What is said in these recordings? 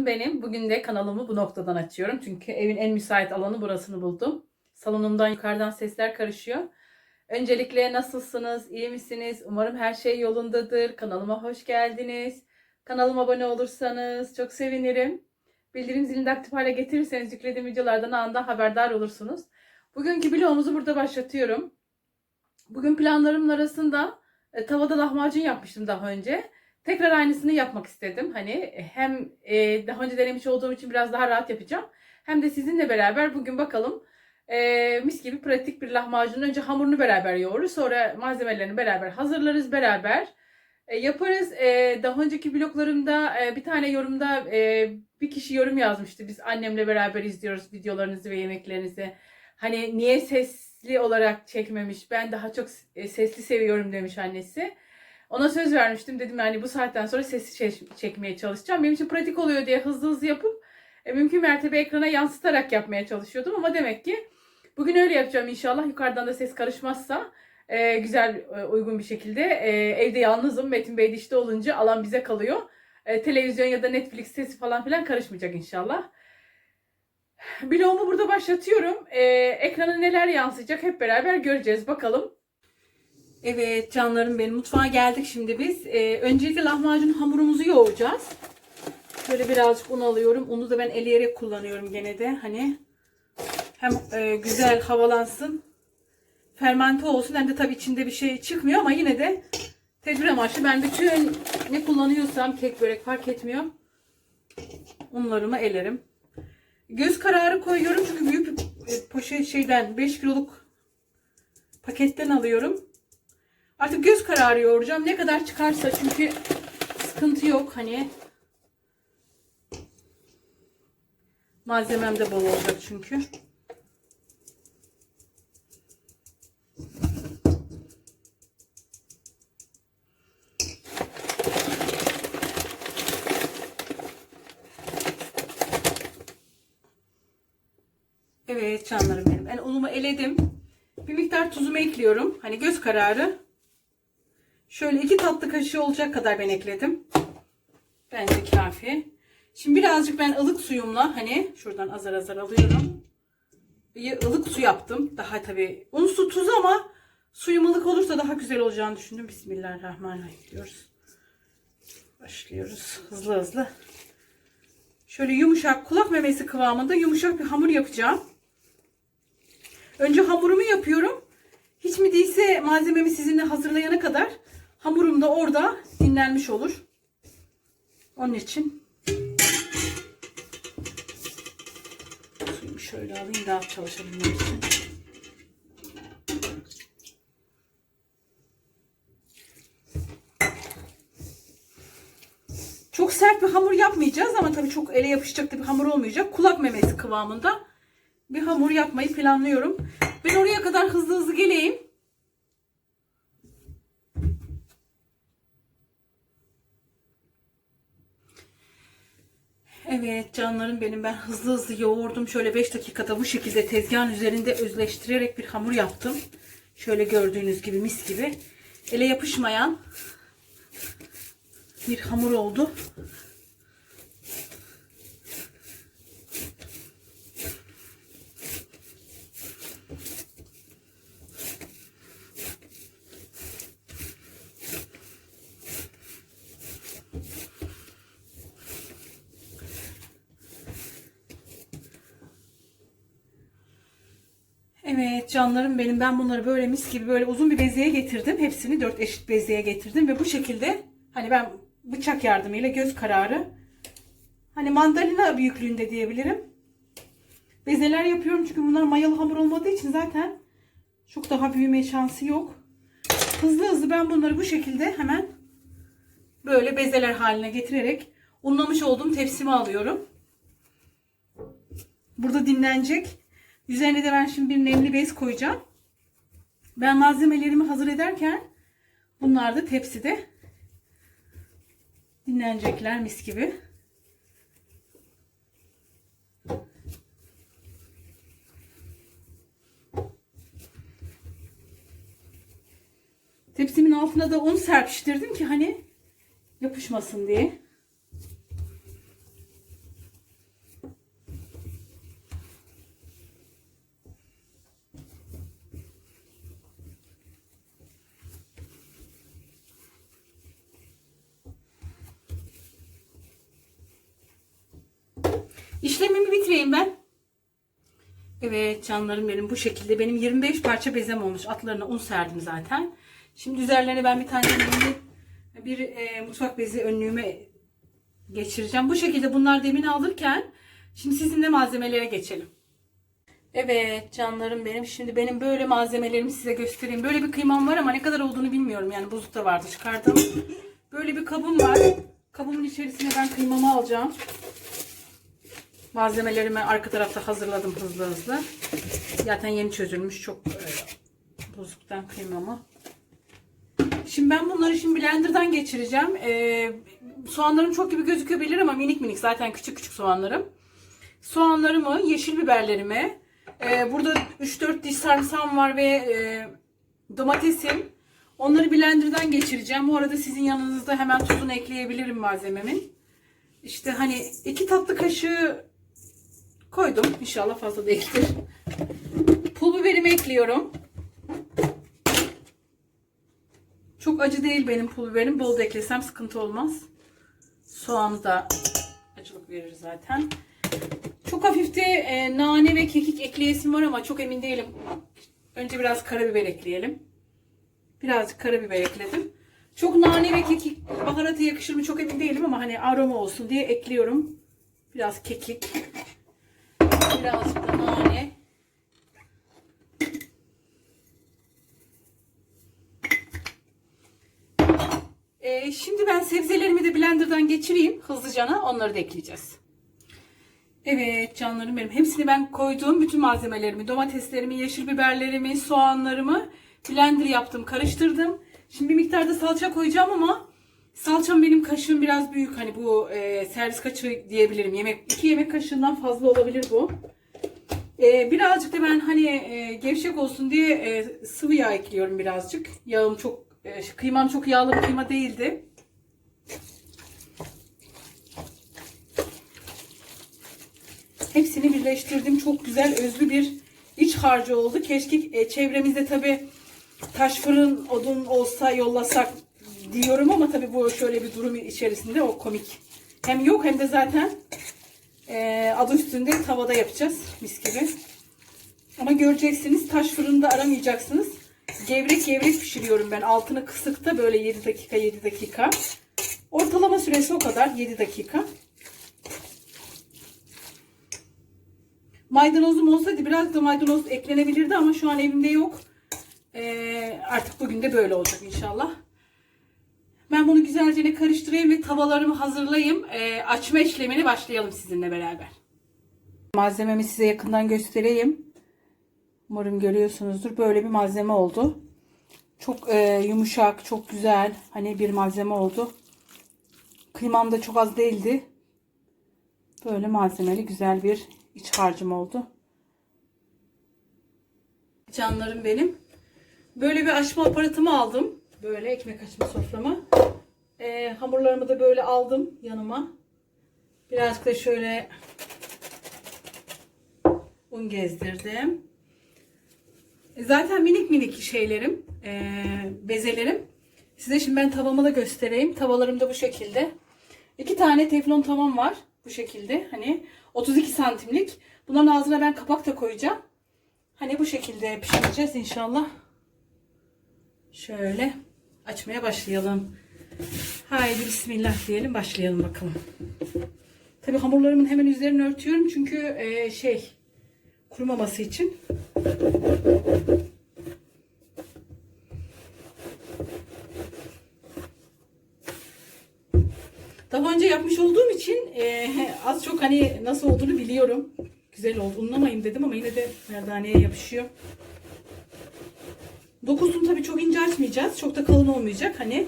benim. Bugün de kanalımı bu noktadan açıyorum. Çünkü evin en müsait alanı burasını buldum. Salonumdan yukarıdan sesler karışıyor. Öncelikle nasılsınız? İyi misiniz? Umarım her şey yolundadır. Kanalıma hoş geldiniz. Kanalıma abone olursanız çok sevinirim. Bildirim zilini de aktif hale getirirseniz yüklediğim videolardan anında haberdar olursunuz. Bugünkü vlogumuzu burada başlatıyorum. Bugün planlarımın arasında e, tavada lahmacun yapmıştım daha önce. Tekrar aynısını yapmak istedim. Hani hem e, daha önce denemiş olduğum için biraz daha rahat yapacağım. Hem de sizinle beraber bugün bakalım e, mis gibi pratik bir lahmacun. Önce hamurunu beraber yoğururuz. Sonra malzemelerini beraber hazırlarız beraber. E, yaparız. E, daha önceki vloglarımda e, bir tane yorumda e, bir kişi yorum yazmıştı. Biz annemle beraber izliyoruz videolarınızı ve yemeklerinizi. Hani niye sesli olarak çekmemiş? Ben daha çok e, sesli seviyorum demiş annesi. Ona söz vermiştim. Dedim yani bu saatten sonra sesi çe- çekmeye çalışacağım. Benim için pratik oluyor diye hızlı hızlı yapıp e, mümkün mertebe ekrana yansıtarak yapmaya çalışıyordum. Ama demek ki bugün öyle yapacağım inşallah. Yukarıdan da ses karışmazsa e, güzel e, uygun bir şekilde. E, evde yalnızım. Metin Bey de işte olunca alan bize kalıyor. E, televizyon ya da Netflix sesi falan filan karışmayacak inşallah. Blogumu burada başlatıyorum. E, ekrana neler yansıyacak hep beraber göreceğiz. Bakalım. Evet canlarım benim mutfağa geldik şimdi biz. Ee, öncelikle lahmacun hamurumuzu yoğuracağız. Şöyle birazcık un alıyorum. Unu da ben eleyerek kullanıyorum gene de. Hani hem e, güzel havalansın. Fermente olsun hem de tabii içinde bir şey çıkmıyor ama yine de tedbir amaçlı ben bütün ne kullanıyorsam kek börek fark etmiyor. Unlarımı elerim. Göz kararı koyuyorum çünkü büyük e, poşet şeyden 5 kiloluk paketten alıyorum. Artık göz kararı yoğuracağım. Ne kadar çıkarsa çünkü sıkıntı yok. Hani malzemem de bol olacak çünkü. Evet canlarım benim. Ben unumu eledim. Bir miktar tuzumu ekliyorum. Hani göz kararı. Şöyle iki tatlı kaşığı olacak kadar ben ekledim. Bence kafi. Şimdi birazcık ben ılık suyumla hani şuradan azar azar alıyorum. Bir ılık su yaptım. Daha tabii un su tuz ama suyum ılık olursa daha güzel olacağını düşündüm. Bismillahirrahmanirrahim diyoruz. Başlıyoruz hızlı hızlı. Şöyle yumuşak kulak memesi kıvamında yumuşak bir hamur yapacağım. Önce hamurumu yapıyorum. Hiç mi değilse malzememi sizinle hazırlayana kadar hamurum da orada dinlenmiş olur. Onun için suyumu şöyle alayım daha çalışabilmem için. Çok sert bir hamur yapmayacağız ama tabii çok ele yapışacak bir hamur olmayacak. Kulak memesi kıvamında bir hamur yapmayı planlıyorum. Ben oraya kadar hızlı hızlı geleyim. Evet canlarım benim ben hızlı hızlı yoğurdum. Şöyle 5 dakikada bu şekilde tezgahın üzerinde özleştirerek bir hamur yaptım. Şöyle gördüğünüz gibi mis gibi. Ele yapışmayan bir hamur oldu. Evet canlarım benim ben bunları böyle mis gibi böyle uzun bir bezeye getirdim. Hepsini dört eşit bezeye getirdim ve bu şekilde hani ben bıçak yardımıyla göz kararı hani mandalina büyüklüğünde diyebilirim. Bezeler yapıyorum çünkü bunlar mayalı hamur olmadığı için zaten çok daha büyüme şansı yok. Hızlı hızlı ben bunları bu şekilde hemen böyle bezeler haline getirerek unlamış olduğum tepsime alıyorum. Burada dinlenecek. Üzerine de ben şimdi bir nemli bez koyacağım. Ben malzemelerimi hazır ederken bunlar da tepside dinlenecekler mis gibi. Tepsimin altına da un serpiştirdim ki hani yapışmasın diye. İşlemimi bitireyim ben. Evet canlarım benim bu şekilde benim 25 parça bezem olmuş. Atlarına un serdim zaten. Şimdi üzerlerine ben bir tane bir, bir e, mutfak bezi önlüğüme geçireceğim. Bu şekilde bunlar demin alırken şimdi sizinle malzemelere geçelim. Evet canlarım benim. Şimdi benim böyle malzemelerimi size göstereyim. Böyle bir kıymam var ama ne kadar olduğunu bilmiyorum. Yani buzlukta vardı çıkardım. Böyle bir kabım var. Kabımın içerisine ben kıymamı alacağım. Malzemelerimi arka tarafta hazırladım hızlı hızlı. Zaten yeni çözülmüş çok e, buzluktan kıymamı. Şimdi ben bunları şimdi blenderdan geçireceğim. Ee, soğanlarım çok gibi gözükebilir ama minik minik zaten küçük küçük soğanlarım. Soğanlarımı, yeşil biberlerimi, e, burada 3-4 diş sarımsağım var ve e, domatesim. Onları blenderdan geçireceğim. Bu arada sizin yanınızda hemen tuzunu ekleyebilirim malzememin. İşte hani iki tatlı kaşığı koydum. İnşallah fazla değildir. Pul biberimi ekliyorum. Çok acı değil benim pul biberim. Bol da eklesem sıkıntı olmaz. Soğanı da acılık verir zaten. Çok hafif de e, nane ve kekik ekleyesim var ama çok emin değilim. Önce biraz karabiber ekleyelim. Birazcık karabiber ekledim. Çok nane ve kekik baharatı yakışır mı çok emin değilim ama hani aroma olsun diye ekliyorum. Biraz kekik. Birazcık da nane. Ee, şimdi ben sebzelerimi de blenderdan geçireyim hızlıcana onları da ekleyeceğiz. Evet canlarım benim. Hepsini ben koyduğum bütün malzemelerimi, domateslerimi, yeşil biberlerimi, soğanlarımı blender yaptım, karıştırdım. Şimdi bir miktarda salça koyacağım ama salçam benim kaşığım biraz büyük. Hani bu e, servis kaşığı diyebilirim. Yemek iki yemek kaşığından fazla olabilir bu. E, birazcık da ben hani e, gevşek olsun diye e, sıvı yağ ekliyorum birazcık. Yağım çok, e, kıymam çok yağlı bir kıyma değildi. Hepsini birleştirdim. Çok güzel özlü bir iç harcı oldu. Keşke e, çevremizde tabi taş fırın odun olsa yollasak diyorum ama tabi bu şöyle bir durum içerisinde o komik. Hem yok hem de zaten e, adı üstünde tavada yapacağız mis gibi. Ama göreceksiniz taş fırında aramayacaksınız. Gevrek gevrek pişiriyorum ben. Altını kısıkta böyle 7 dakika 7 dakika. Ortalama süresi o kadar 7 dakika. Maydanozum olsaydı biraz da maydanoz eklenebilirdi ama şu an evimde yok. Ee, artık bugün de böyle olacak inşallah. Ben bunu güzelce karıştırayım ve tavalarımı hazırlayayım. Ee, açma işlemine başlayalım sizinle beraber. Malzememi size yakından göstereyim. Umarım görüyorsunuzdur. Böyle bir malzeme oldu. Çok e, yumuşak, çok güzel. Hani bir malzeme oldu. Kıymam da çok az değildi. Böyle malzemeli güzel bir iç harcım oldu. Canlarım benim. Böyle bir açma aparatımı aldım. Böyle ekmek açma soframa. Ee, hamurlarımı da böyle aldım yanıma. Birazcık da şöyle un gezdirdim. E, Zaten minik minik şeylerim, e, bezelerim. Size şimdi ben tavamı da göstereyim. Tavalarım da bu şekilde. İki tane teflon tavam var. Bu şekilde. Hani 32 santimlik. Bunların ağzına ben kapak da koyacağım. Hani bu şekilde pişireceğiz inşallah. Şöyle açmaya başlayalım. Haydi bismillah diyelim başlayalım bakalım. Tabi hamurlarımın hemen üzerini örtüyorum çünkü e, şey kurumaması için. Daha önce yapmış olduğum için e, az çok hani nasıl olduğunu biliyorum. Güzel oldu. Unlamayayım dedim ama yine de merdaneye yapışıyor. Dokusunu tabii çok ince açmayacağız. Çok da kalın olmayacak. Hani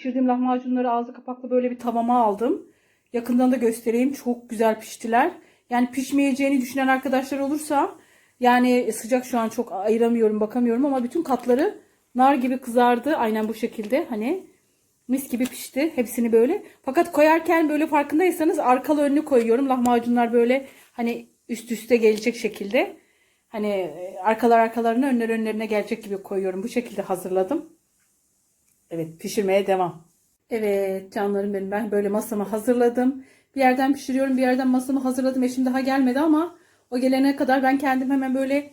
pişirdiğim lahmacunları ağzı kapaklı böyle bir tavama aldım. Yakından da göstereyim. Çok güzel piştiler. Yani pişmeyeceğini düşünen arkadaşlar olursa yani sıcak şu an çok ayıramıyorum, bakamıyorum ama bütün katları nar gibi kızardı. Aynen bu şekilde hani mis gibi pişti. Hepsini böyle. Fakat koyarken böyle farkındaysanız arkalı önlü koyuyorum. Lahmacunlar böyle hani üst üste gelecek şekilde. Hani e, arkalar arkalarına önler önlerine gelecek gibi koyuyorum. Bu şekilde hazırladım. Evet pişirmeye devam. Evet canlarım benim ben böyle masamı hazırladım. Bir yerden pişiriyorum bir yerden masamı hazırladım. Eşim daha gelmedi ama o gelene kadar ben kendim hemen böyle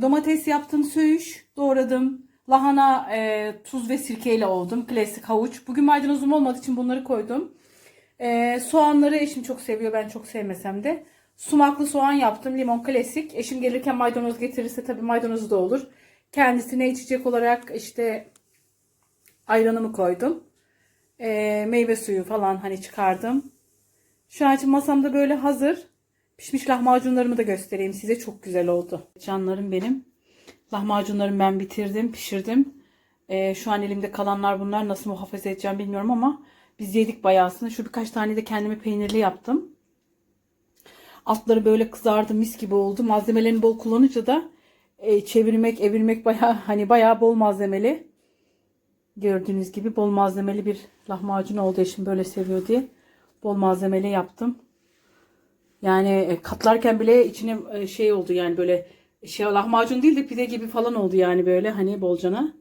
domates yaptım söğüş doğradım. Lahana e, tuz ve sirkeyle oldum. Klasik havuç. Bugün maydanozum olmadığı için bunları koydum. E, soğanları eşim çok seviyor. Ben çok sevmesem de. Sumaklı soğan yaptım. Limon klasik. Eşim gelirken maydanoz getirirse tabii maydanozu da olur. Kendisine içecek olarak işte ayranımı koydum. E, meyve suyu falan hani çıkardım. Şu an için masamda böyle hazır. Pişmiş lahmacunlarımı da göstereyim size. Çok güzel oldu. Canlarım benim. Lahmacunlarımı ben bitirdim, pişirdim. Ee, şu an elimde kalanlar bunlar. Nasıl muhafaza edeceğim bilmiyorum ama biz yedik bayağısını. Şu birkaç tane de kendime peynirli yaptım. Altları böyle kızardı, mis gibi oldu. Malzemelerini bol kullanınca da e, çevirmek, evirmek bayağı hani bayağı bol malzemeli. Gördüğünüz gibi bol malzemeli bir lahmacun oldu. Eşim böyle seviyor diye. Bol malzemeli yaptım. Yani e, katlarken bile içine e, şey oldu yani böyle şey lahmacun değil de pide gibi falan oldu yani böyle hani bolcana.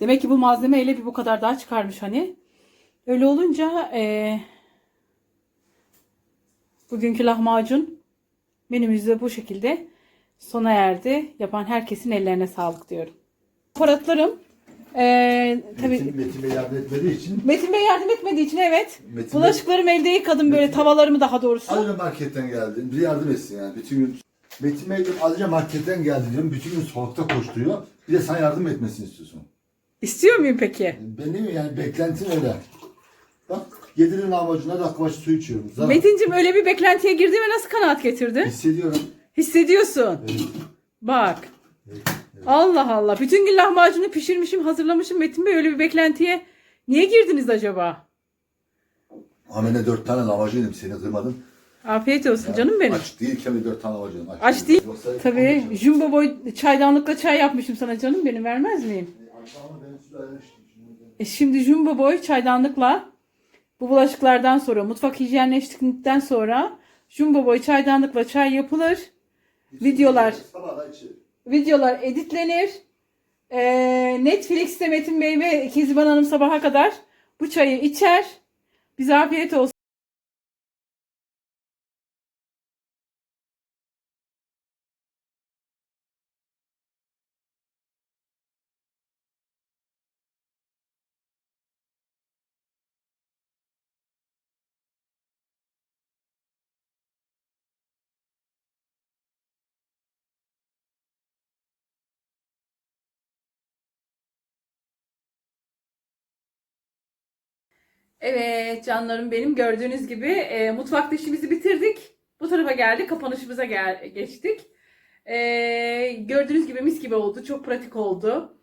Demek ki bu malzemeyle bir bu kadar daha çıkarmış hani. Öyle olunca e, bugünkü lahmacun menümüzde bu şekilde sona erdi. Yapan herkesin ellerine sağlık diyorum. Aparatlarım e, tabii Metin, Metin Bey yardım etmediği için Metin Bey yardım etmediği için evet. Metin Bulaşıklarımı elde yıkadım böyle Metin- tavalarımı daha doğrusu. az önce marketten geldi. Bir yardım etsin yani bütün gün. Metin Bey diyorum, az önce marketten geldi diyorum. Bütün gün sokakta koşturuyor. Bir de sana yardım etmesini istiyorsun. İstiyor muyum peki? Ben değil mi yani beklentin öyle. Bak yedirin lahmacunlar dakika başı su içiyorum. Zaten Metincim öyle bir beklentiye girdi ve nasıl kanaat getirdi? hissediyorum. Hissediyorsun. Evet. Bak. Allah Allah. Bütün gün lahmacunu pişirmişim, hazırlamışım. Metin Bey öyle bir beklentiye niye girdiniz acaba? Amene dört tane lahmacun yedim seni kırmadım. Afiyet olsun canım benim. Aç değilken bir dört tane lahmacun yedim. Aç değil. Yoksa Tabii için- jumbo boy çaydanlıkla çay yapmışım sana canım benim. Vermez miyim? Ben şimdi. E şimdi jumbo boy çaydanlıkla bu bulaşıklardan sonra mutfak hijyenleştikten sonra jumbo boy çaydanlıkla çay yapılır. Videolar. Sabah da içi. Videolar editlenir. Ee, Netflix'te Metin Bey ve Kezban Hanım sabaha kadar bu çayı içer. Bize afiyet olsun. Evet canlarım benim gördüğünüz gibi e, mutfakta işimizi bitirdik. Bu tarafa geldik kapanışımıza gel geçtik. E, gördüğünüz gibi mis gibi oldu. Çok pratik oldu.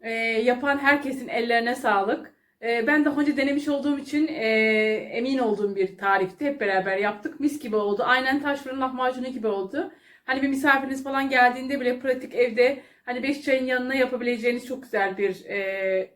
E, yapan herkesin ellerine sağlık. E, ben daha önce denemiş olduğum için e, emin olduğum bir tarifti. Hep beraber yaptık. Mis gibi oldu. Aynen taş fırın lahmacunu gibi oldu. Hani bir misafiriniz falan geldiğinde bile pratik evde hani beş çayın yanına yapabileceğiniz çok güzel bir e,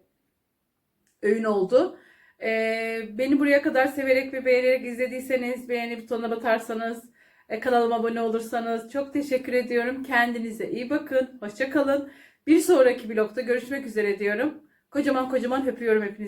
öğün oldu. Ee, beni buraya kadar severek ve beğenerek izlediyseniz, beğeni butonuna batarsanız, e, kanalıma abone olursanız çok teşekkür ediyorum. Kendinize iyi bakın. Hoşça kalın. Bir sonraki vlogda görüşmek üzere diyorum. Kocaman kocaman öpüyorum hepinizi.